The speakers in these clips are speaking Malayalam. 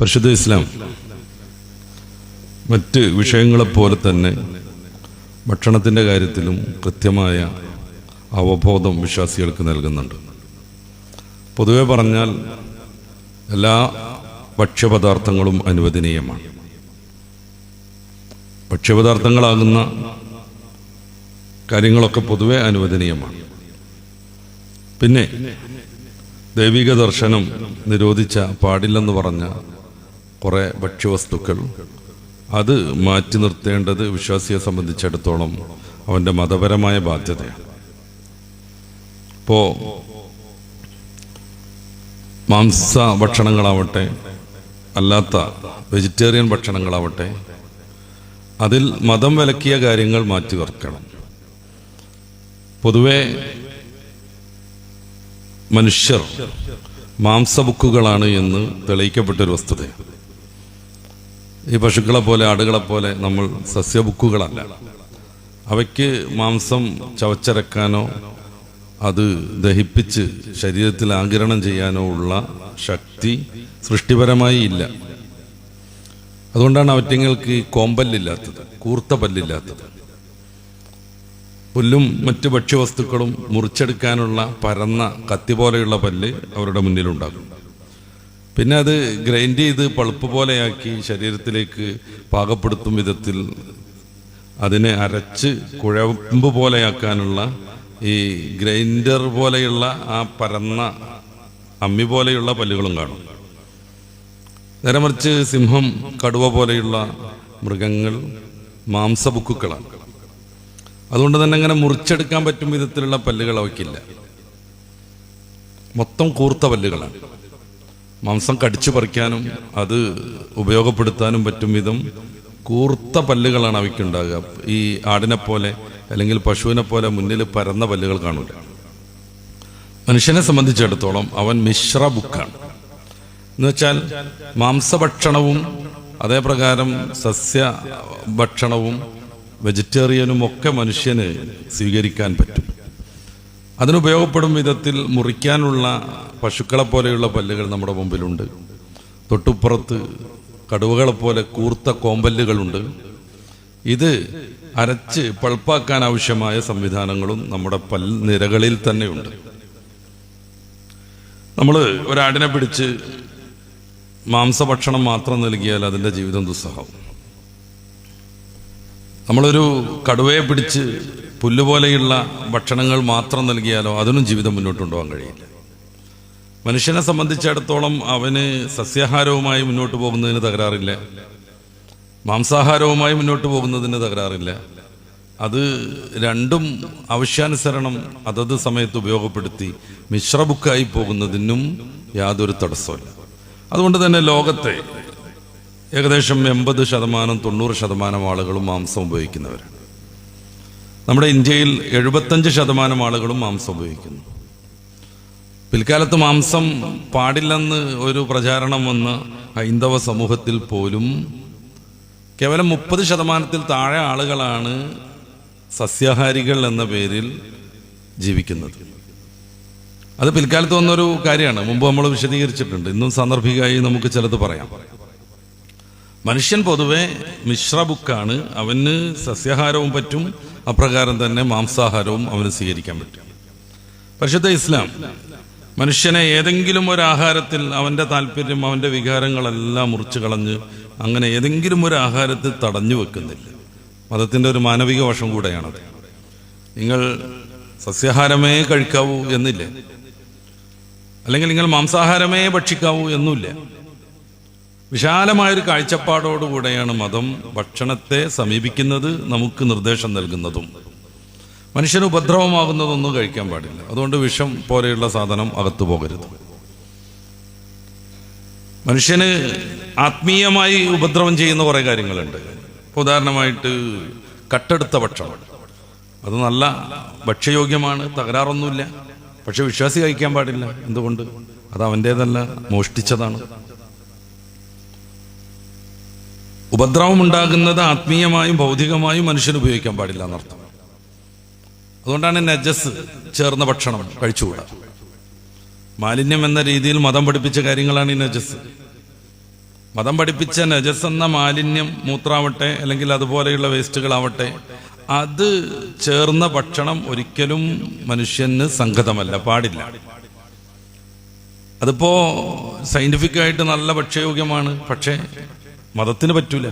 പരിശുദ്ധ ഇസ്ലാം മറ്റ് വിഷയങ്ങളെപ്പോലെ തന്നെ ഭക്ഷണത്തിന്റെ കാര്യത്തിലും കൃത്യമായ അവബോധം വിശ്വാസികൾക്ക് നൽകുന്നുണ്ട്. പൊതുവെ പറഞ്ഞാൽ എല്ലാ ഭക്ഷ്യപദാർത്ഥങ്ങളും അനുവദനീയമാണ്. ഭക്ഷ്യപദാർത്ഥങ്ങളാകുന്ന കാര്യങ്ങളൊക്കെ പൊതുവെ അനുവദനീയമാണ്. പിന്നെ ദൈവിക ദർശനം നിരോധിച്ച പാടില്ലെന്ന് പറഞ്ഞ കുറേ ഭക്ഷ്യവസ്തുക്കൾ. അത് മാറ്റി നിർത്തേണ്ടത് വിശ്വാസിയെ സംബന്ധിച്ചിടത്തോളം അവന്റെ മതപരമായ ബാധ്യതയാണ്. ഇപ്പോൾ മാംസ ഭക്ഷണങ്ങളാവട്ടെ അല്ലാത്ത വെജിറ്റേറിയൻ ഭക്ഷണങ്ങളാവട്ടെ അതിൽ മതം വിലക്കിയ കാര്യങ്ങൾ മാറ്റി വെക്കണം പൊതുവെ മനുഷ്യർ മാംസബുക്കുകളാണ് എന്ന് തെളിയിക്കപ്പെട്ടൊരു വസ്തുതയാണ്. ഈ പശുക്കളെ പോലെ ആടുകളെ പോലെ നമ്മൾ സസ്യബുക്കുകളല്ല. അവയ്ക്ക് മാംസം ചവച്ചരക്കാനോ അത് ദഹിപ്പിച്ച് ശരീരത്തിൽ ആകിരണം ചെയ്യാനോ ഉള്ള ശക്തി സൃഷ്ടിപരമായി ഇല്ല. അതുകൊണ്ടാണ് അവറ്റങ്ങൾക്ക് ഈ കോമ്പല്ലില്ലാത്തത് കൂർത്ത പല്ലില്ലാത്തത്. പുല്ലും മറ്റു ഭക്ഷ്യവസ്തുക്കളും മുറിച്ചെടുക്കാനുള്ള പരന്ന കത്തി പോലെയുള്ള പല്ല് അവരുടെ മുന്നിലുണ്ടാകും. പിന്നെ അത് ഗ്രൈൻഡ് ചെയ്ത് പളുപ്പ് പോലെയാക്കി ശരീരത്തിലേക്ക് പാകപ്പെടുത്തും വിധത്തിൽ അതിനെ അരച്ച് കുഴമ്പ് പോലെയാക്കാനുള്ള ഈ ഗ്രൈൻഡർ പോലെയുള്ള ആ പരന്ന അമ്മി പോലെയുള്ള പല്ലുകളും കാണും. നേരെ മറിച്ച് സിംഹം കടുവ പോലെയുള്ള മൃഗങ്ങൾ മാംസബുക്കുകളാണ് അതുകൊണ്ട് തന്നെ അങ്ങനെ മുറിച്ചെടുക്കാൻ പറ്റും വിധത്തിലുള്ള പല്ലുകൾ അവയ്ക്കില്ല. മൊത്തം കൂർത്ത പല്ലുകളാണ്. മാംസം കടിച്ചു പറിക്കാനും അത് ഉപയോഗപ്പെടുത്താനും പറ്റും വിധം കൂർത്ത പല്ലുകളാണ് അവയ്ക്കുണ്ടാകുക. ഈ ആടിനെ പോലെ അല്ലെങ്കിൽ പശുവിനെ പോലെ മുന്നിൽ പരന്ന പല്ലുകൾ കാണൂല. മനുഷ്യനെ സംബന്ധിച്ചിടത്തോളം അവൻ മിശ്ര ബുക്കാണ്. എന്നുവെച്ചാൽ മാംസഭക്ഷണവും അതേപ്രകാരം സസ്യ ഭക്ഷണവും വെജിറ്റേറിയനും ഒക്കെ മനുഷ്യന് സ്വീകരിക്കാൻ പറ്റും. അതിനുപയോഗപ്പെടും വിധത്തിൽ മുറിക്കാനുള്ള പശുക്കളെ പോലെയുള്ള പല്ലുകൾ നമ്മുടെ മുമ്പിലുണ്ട്. തൊട്ടുപ്പുറത്ത് കടുവകളെ പോലെ കൂർത്ത കോമ്പല്ലുകളുണ്ട്. ഇത് അരച്ച് പൾപ്പാക്കാൻ ആവശ്യമായ സംവിധാനങ്ങളും നമ്മുടെ പൽ നിരകളിൽ തന്നെയുണ്ട്. നമ്മൾ ഒരാടിനെ പിടിച്ച് മാംസഭക്ഷണം മാത്രം നൽകിയാൽ അതിന്റെ ജീവിതം ദുസ്സഹാവും നമ്മളൊരു കടുവയെ പിടിച്ച് പുല്ലുപോലെയുള്ള ഭക്ഷണങ്ങൾ മാത്രം നൽകിയാലോ അതിനും ജീവിതം മുന്നോട്ട് കൊണ്ടുപോകാൻ കഴിയില്ല. മനുഷ്യനെ സംബന്ധിച്ചിടത്തോളം അവന് സസ്യാഹാരവുമായി മുന്നോട്ട് പോകുന്നതിന് തകരാറില്ല. മാംസാഹാരവുമായി മുന്നോട്ട് പോകുന്നതിന് തകരാറില്ല. അത് രണ്ടും ആവശ്യാനുസരണം അതത് സമയത്ത് ഉപയോഗപ്പെടുത്തി മിശ്രബുക്കായി പോകുന്നതിനും യാതൊരു തടസ്സമില്ല അതുകൊണ്ട് തന്നെ ലോകത്തെ ഏകദേശം എൺപത് ശതമാനം തൊണ്ണൂറ് ശതമാനം ആളുകളും മാംസം ഉപയോഗിക്കുന്നവരാണ്. നമ്മുടെ ഇന്ത്യയിൽ എഴുപത്തഞ്ച് ശതമാനം ആളുകളും മാംസം ഉപയോഗിക്കുന്നു. പിൽക്കാലത്ത് മാംസം പാടില്ലെന്ന് ഒരു പ്രചാരണം വന്ന ഹൈന്ദവ സമൂഹത്തിൽ പോലും കേവലം മുപ്പത് ശതമാനത്തിൽ താഴെ ആളുകളാണ് സസ്യാഹാരികൾ എന്ന പേരിൽ ജീവിക്കുന്നത്. അത് പിൽക്കാലത്ത് വന്നൊരു കാര്യമാണ്. മുമ്പ് നമ്മൾ വിശദീകരിച്ചിട്ടുണ്ട്. ഇന്നും സാന്ദർഭികമായി നമുക്ക് ചിലത് പറയാം. മനുഷ്യൻ പൊതുവെ മിശ്ര ബുക്കാണ് അവന് സസ്യാഹാരവും പറ്റും അപ്രകാരം തന്നെ മാംസാഹാരവും അവന് സ്വീകരിക്കാൻ പറ്റും. പരിശുദ്ധ ഇസ്ലാം മനുഷ്യനെ ഏതെങ്കിലും ഒരു ആഹാരത്തിൽ അവന്റെ താല്പര്യം അവന്റെ വികാരങ്ങളെല്ലാം മുറിച്ചു കളഞ്ഞ് അങ്ങനെ ഏതെങ്കിലും ഒരു ആഹാരത്തിൽ തടഞ്ഞു വെക്കുന്നില്ല. മതത്തിന്റെ ഒരു മാനവിക വശം കൂടെയാണത്. നിങ്ങൾ സസ്യാഹാരമേ കഴിക്കാവൂ എന്നില്ലേ. അല്ലെങ്കിൽ നിങ്ങൾ മാംസാഹാരമേ ഭക്ഷിക്കാവൂ എന്നുമില്ല. വിശാലമായൊരു കാഴ്ചപ്പാടോടുകൂടെയാണ് മതം ഭക്ഷണത്തെ സമീപിക്കുന്നത് നമുക്ക് നിർദ്ദേശം നൽകുന്നതും. മനുഷ്യന് ഉപദ്രവമാകുന്നതൊന്നും കഴിക്കാൻ പാടില്ല. അതുകൊണ്ട് വിഷം പോലെയുള്ള സാധനം അകത്തു പോകരുത്. മനുഷ്യന് ആത്മീയമായി ഉപദ്രവം ചെയ്യുന്ന കുറേ കാര്യങ്ങളുണ്ട്. ഉദാഹരണമായിട്ട് കട്ടെടുത്ത ഭക്ഷണം. അത് നല്ല ഭക്ഷ്യയോഗ്യമാണ് തകരാറൊന്നുമില്ല. പക്ഷെ വിശ്വാസി കഴിക്കാൻ പാടില്ല. എന്തുകൊണ്ട്? അത് അവന്റേതല്ല മോഷ്ടിച്ചതാണ്. ഉപദ്രവം ഉണ്ടാകുന്നത് ആത്മീയമായും ഭൗതികമായും മനുഷ്യന് ഉപയോഗിക്കാൻ പാടില്ല എന്നർത്ഥം. അതുകൊണ്ടാണ് നജസ് ചേർന്ന ഭക്ഷണം കഴിച്ചുകൂടാ. മാലിന്യം എന്ന രീതിയിൽ മതം പഠിപ്പിച്ച കാര്യങ്ങളാണ് ഈ നജസ്. മതം പഠിപ്പിച്ച നജസ് എന്ന മാലിന്യം മൂത്രാവട്ടെ അല്ലെങ്കിൽ അതുപോലെയുള്ള വേസ്റ്റുകളാവട്ടെ അത് ചേർന്ന ഭക്ഷണം ഒരിക്കലും മനുഷ്യന് സംഗതമല്ല പാടില്ല. അതിപ്പോ സയന്റിഫിക് ആയിട്ട് നല്ല ഭക്ഷ്യയോഗ്യമാണ് പക്ഷേ മതത്തിന് പറ്റൂല.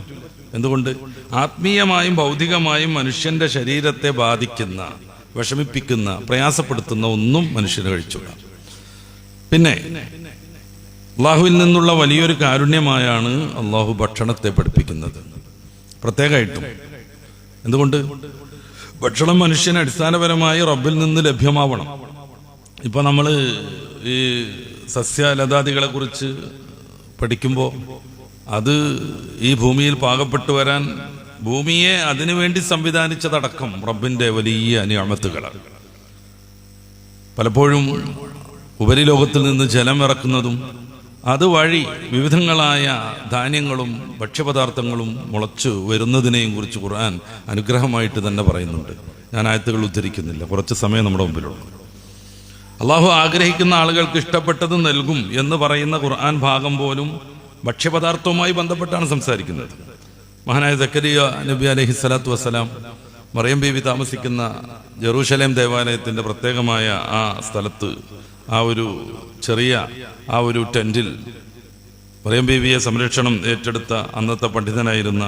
എന്തുകൊണ്ട്? ആത്മീയമായും ഭൗതികമായും മനുഷ്യന്റെ ശരീരത്തെ ബാധിക്കുന്ന വിഷമിപ്പിക്കുന്ന പ്രയാസപ്പെടുത്തുന്ന ഒന്നും മനുഷ്യന് കഴിച്ചൂട. പിന്നെ അള്ളാഹുവിൽ നിന്നുള്ള വലിയൊരു കാരുണ്യമായാണ് അള്ളാഹു ഭക്ഷണത്തെ പഠിപ്പിക്കുന്നത്. പ്രത്യേകമായിട്ടും. എന്തുകൊണ്ട്? ഭക്ഷണം മനുഷ്യന് അടിസ്ഥാനപരമായി റബ്ബിൽ നിന്ന് ലഭ്യമാവണം. ഇപ്പൊ നമ്മൾ ഈ സസ്യലതാദികളെ കുറിച്ച് പഠിക്കുമ്പോൾ അത് ഈ ഭൂമിയിൽ പാകപ്പെട്ടു വരാൻ ഭൂമിയെ അതിനുവേണ്ടി സംവിധാനിച്ചതടക്കം റബ്ബിന്റെ വലിയ നിയമത്തുകളാണ് പലപ്പോഴും ഉപരിലോകത്തിൽ നിന്ന് ജലം ഇറക്കുന്നതും അതുവഴി വിവിധങ്ങളായ ധാന്യങ്ങളും ഭക്ഷ്യപദാർത്ഥങ്ങളും മുളച്ചു വരുന്നതിനെയും കുറിച്ച് ഖുർആൻ അനുഗ്രഹമായിട്ട് തന്നെ പറയുന്നുണ്ട്. ഞാൻ ആയത്തുകൾ ഉദ്ധരിക്കുന്നില്ല. കുറച്ച് സമയം നമ്മുടെ മുമ്പിലുള്ളൂ അള്ളാഹു ആഗ്രഹിക്കുന്ന ആളുകൾക്ക് ഇഷ്ടപ്പെട്ടത് നൽകും എന്ന് പറയുന്ന ഖുർആൻ ഭാഗം പോലും ഭക്ഷ്യപദാർത്ഥവുമായി ബന്ധപ്പെട്ടാണ് സംസാരിക്കുന്നത്. മഹാനായ സക്കരിയ നബി അലഹി സ്വലാത്തു വസ്സലാം മറിയം ബീവി താമസിക്കുന്ന ജെറൂഷലേം ദേവാലയത്തിന്റെ പ്രത്യേകമായ ആ സ്ഥലത്ത് ആ ഒരു ചെറിയ ആ ഒരു ടെന്റിൽ മറിയം ബീവിയെ സംരക്ഷണം ഏറ്റെടുത്ത അന്നത്തെ പണ്ഡിതനായിരുന്ന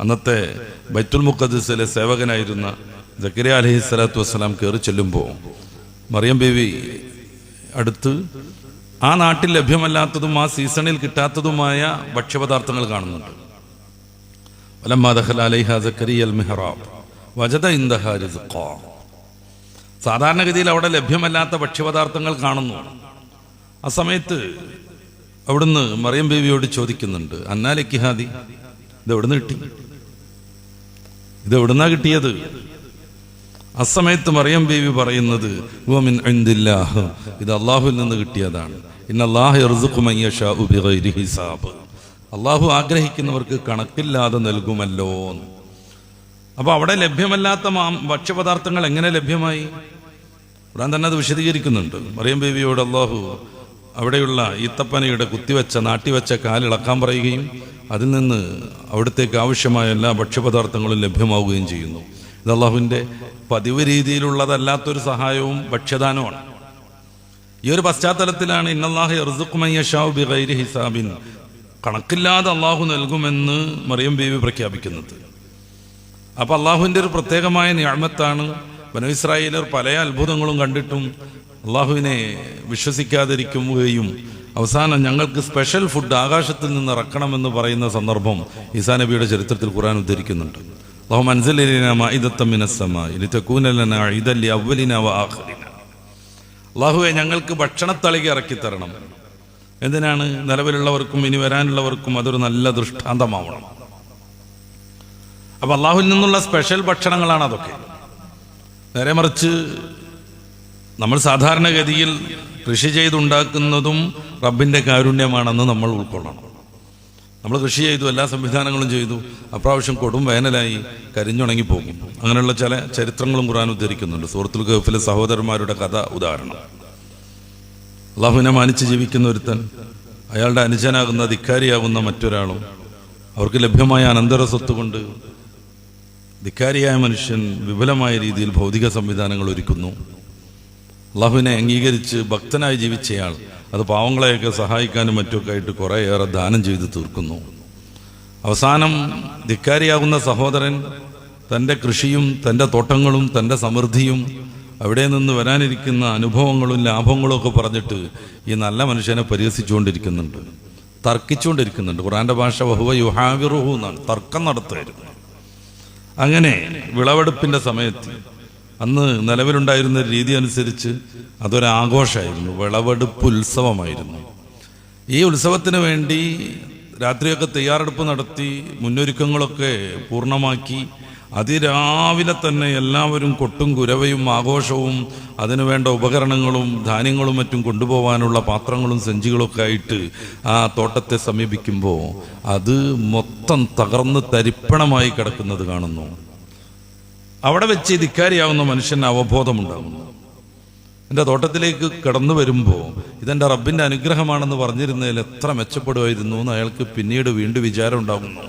അന്നത്തെ ബൈത്തുൽ മുഖദ്സിലെ സേവകനായിരുന്ന ജക്കരിയ അലഹി സ്വലാത്തു വസ്സലാം കയറി ചെല്ലുമ്പോൾ മറിയം ബീവി അടുത്ത് ആ നാട്ടിൽ ലഭ്യമല്ലാത്തതും ആ സീസണിൽ കിട്ടാത്തതുമായ ഭക്ഷ്യപദാർത്ഥങ്ങൾ കാണുന്നുണ്ട്. സാധാരണഗതിയിൽ അവിടെ ലഭ്യമല്ലാത്ത ഭക്ഷ്യപദാർത്ഥങ്ങൾ കാണുന്നു. ആ സമയത്ത് അവിടുന്ന് മറിയം ബേബിയോട് ചോദിക്കുന്നുണ്ട് അന്നാലിക്കിഹാദി ഇത് എവിടുന്ന് കിട്ടി? ഇത് എവിടുന്നാ കിട്ടിയത്? അസമയത്ത് മറിയം ബേബി പറയുന്നത്. ഇത് അള്ളാഹുവിൽ നിന്ന് കിട്ടിയതാണ്. ഹിസാബ്. അള്ളാഹു ആഗ്രഹിക്കുന്നവർക്ക് കണക്കില്ലാതെ നൽകുമല്ലോ അപ്പോൾ അപ്പൊ അവിടെ ലഭ്യമല്ലാത്ത ഭക്ഷ്യപദാർത്ഥങ്ങൾ എങ്ങനെ ലഭ്യമായി? ഖുർആൻ തന്നെ അത് വിശദീകരിക്കുന്നുണ്ട്. മറിയം ബേബിയോട് അള്ളാഹു അവിടെയുള്ള ഈത്തപ്പനയുടെ കുത്തിവെച്ച നാട്ടിവെച്ച കാലിളക്കാൻ പറയുകയും അതിൽ നിന്ന് അവിടത്തേക്ക് ആവശ്യമായ എല്ലാ ഭക്ഷ്യപദാർത്ഥങ്ങളും ലഭ്യമാവുകയും ചെയ്യുന്നു. ഇത് അള്ളാഹുവിന്റെ പതിവ് രീതിയിലുള്ളതല്ലാത്തൊരു സഹായവും ഭക്ഷ്യദാനവുമാണ്. ഈ ഒരു പശ്ചാത്തലത്തിലാണ് ഇന്നല്ലാഹ് യർസുഖുമയ്യഷാവ് ബിഗൈരി ഹിസാബിൻ കണക്കില്ലാതെ അള്ളാഹു നൽകുമെന്ന് മറിയം ബീവി പ്രഖ്യാപിക്കുന്നത്. അപ്പൊ അള്ളാഹുവിന്റെ ഒരു പ്രത്യേകമായ ഞാമത്താണ് ബനു ഇസ്രായേലർ പല അത്ഭുതങ്ങളും കണ്ടിട്ടും അള്ളാഹുവിനെ വിശ്വസിക്കാതിരിക്കുകയും അവസാനം ഞങ്ങൾക്ക് സ്പെഷ്യൽ ഫുഡ് ആകാശത്തിൽ നിന്ന് ഇറക്കണമെന്ന് പറയുന്ന സന്ദർഭം ഈസാ നബിയുടെ ചരിത്രത്തിൽ ഖുർആൻ ഉദ്ധരിക്കുന്നുണ്ട്. അള്ളാഹു മനസ്സിലിന അള്ളാഹുവെ ഞങ്ങൾക്ക് ഭക്ഷണത്തളിക ഇറക്കി തരണം. എന്തിനാണ്? നിലവിലുള്ളവർക്കും ഇനി വരാനുള്ളവർക്കും അതൊരു നല്ല ദൃഷ്ടാന്തമാവണം. അപ്പൊ അള്ളാഹുവിൽ നിന്നുള്ള സ്പെഷ്യൽ ഭക്ഷണങ്ങളാണ് അതൊക്കെ. നേരെ മറിച്ച് നമ്മൾ സാധാരണഗതിയിൽ കൃഷി ചെയ്തുണ്ടാക്കുന്നതും റബ്ബിന്റെ കാരുണ്യമാണെന്ന് നമ്മൾ ഉൾക്കൊള്ളണം. നമ്മൾ കൃഷി ചെയ്തു എല്ലാ സംവിധാനങ്ങളും ചെയ്തു. അപ്രാവശ്യം കൊടും വേനലായി കരിഞ്ഞുണങ്ങിപ്പോകും. അങ്ങനെയുള്ള ചില ചരിത്രങ്ങളും ഖുറാൻ ഉദ്ധരിക്കുന്നുണ്ട്. സുഹൃത്തുൽ ഗഫിലെ സഹോദരന്മാരുടെ കഥ ഉദാഹരണം. അള്ളാഹുവിനെ മാനിച്ച് ജീവിക്കുന്ന ഒരുത്തൻ അയാളുടെ അനുജനാകുന്ന ധിക്കാരിയാകുന്ന മറ്റൊരാളും അവർക്ക് ലഭ്യമായ അനന്തര സ്വത്ത് കൊണ്ട് ധിക്കാരിയായ മനുഷ്യൻ വിപുലമായ രീതിയിൽ ഭൗതിക സംവിധാനങ്ങൾ ഒരുക്കുന്നു. അള്ളാഹുവിനെ അംഗീകരിച്ച് ഭക്തനായി ജീവിച്ചയാൾ അത് പാവങ്ങളെയൊക്കെ സഹായിക്കാനും മറ്റുമൊക്കെ ആയിട്ട് കുറേയേറെ ദാനം ചെയ്ത് തീർക്കുന്നു. അവസാനം ധിക്കാരിയാകുന്ന സഹോദരൻ തന്റെ കൃഷിയും തന്റെ തോട്ടങ്ങളും തന്റെ സമൃദ്ധിയും അവിടെ നിന്ന് വരാനിരിക്കുന്ന അനുഭവങ്ങളും ലാഭങ്ങളും ഒക്കെ പറഞ്ഞിട്ട് ഈ നല്ല മനുഷ്യനെ പരിഹസിച്ചുകൊണ്ടിരിക്കുന്നുണ്ട്. തർക്കിച്ചുകൊണ്ടിരിക്കുന്നുണ്ട്. ഖുറാന്റെ ഭാഷ വഹുവ യുഹാവിറുഹു എന്നാണ്. തർക്കം നടത്തുമായിരുന്നു അങ്ങനെ വിളവെടുപ്പിന്റെ സമയത്ത് അന്ന് നിലവിലുണ്ടായിരുന്ന രീതി അനുസരിച്ച് അതൊരാഘോഷമായിരുന്നു വിളവെടുപ്പ് ഉത്സവമായിരുന്നു. ഈ ഉത്സവത്തിന് വേണ്ടി രാത്രിയൊക്കെ തയ്യാറെടുപ്പ് നടത്തി മുന്നൊരുക്കങ്ങളൊക്കെ പൂർണമാക്കി. അതിരാവിലെ തന്നെ എല്ലാവരും കൊട്ടും കുരവയും ആഘോഷവും അതിനുവേണ്ട ഉപകരണങ്ങളും ധാന്യങ്ങളും മറ്റും കൊണ്ടുപോകാനുള്ള പാത്രങ്ങളും സഞ്ചികളൊക്കെ ആയിട്ട് ആ തോട്ടത്തെ സമീപിക്കുമ്പോൾ അത് മൊത്തം തകർന്ന് തരിപ്പണമായി കിടക്കുന്നത് കാണുന്നു. അവിടെ വെച്ച് ധിക്കാരിയാവുന്ന മനുഷ്യന് അവബോധമുണ്ടാകുന്നു. എന്റെ തോട്ടത്തിലേക്ക് കടന്നു വരുമ്പോൾ ഇതെന്റെ റബ്ബിന്റെ അനുഗ്രഹമാണെന്ന് പറഞ്ഞിരുന്നതിൽ എത്ര മെച്ചപ്പെടുമായിരുന്നു എന്ന് അയാൾക്ക് പിന്നീട് വീണ്ടും വിചാരം ഉണ്ടാകുന്നു